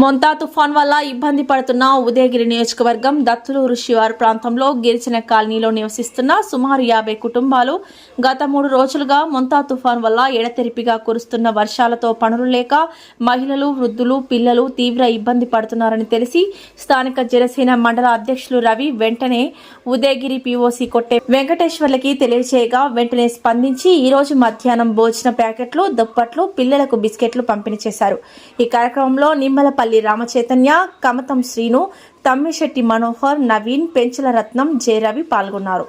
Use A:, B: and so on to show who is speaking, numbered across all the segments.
A: మొంతా తుఫాన్ వల్ల ఇబ్బంది పడుతున్న ఉదయగిరి నియోజకవర్గం దత్తులూరు శివారు ప్రాంతంలో గిరిజన కాలనీలో నివసిస్తున్న సుమారు యాభై కుటుంబాలు గత మూడు రోజులుగా మొంతా తుఫాన్ వల్ల ఎడతెరిపిగా కురుస్తున్న వర్షాలతో పనులు లేక మహిళలు వృద్ధులు పిల్లలు తీవ్ర ఇబ్బంది పడుతున్నారని తెలిసి స్థానిక జనసేన మండల అధ్యక్షులు రవి వెంటనే ఉదయగిరి పీఓసీ కొట్టే వెంకటేశ్వర్లకి తెలియజేయగా వెంటనే స్పందించి ఈ రోజు మధ్యాహ్నం భోజన ప్యాకెట్లు దుప్పట్లు పిల్లలకు బిస్కెట్లు పంపిణీ చేశారు. ఈ కార్యక్రమంలో పల్లి రామచైతన్య కమతం శ్రీను తమ్మిశెట్టి మనోహర్ నవీన్ పెంచల రత్నం జే రవి పాల్గొన్నారు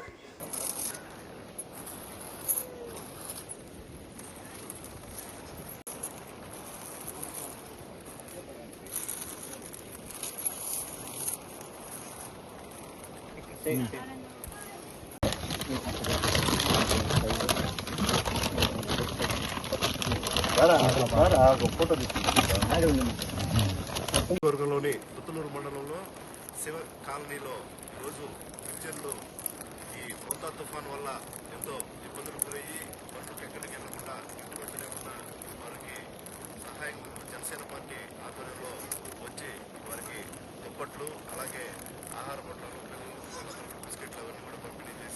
B: వర్గంలోని పుత్తలూరు మండలంలో శివ కాలనీలో ఈరోజు గిరిజనులు ఈ మోతా తుఫాన్ వల్ల ఎంతో ఇబ్బందులు గురయ్యి పనులకు ఎక్కడికి వెళ్ళకుండా ఇంటి లేకుండా వారికి సహాయం జనసేన పార్టీ ఆధ్వర్యంలో వచ్చి వారికి దుప్పట్లు అలాగే ఆహార పొట్లాలు బిస్కెట్లు అవన్నీ కూడా పంపిణీ చేసి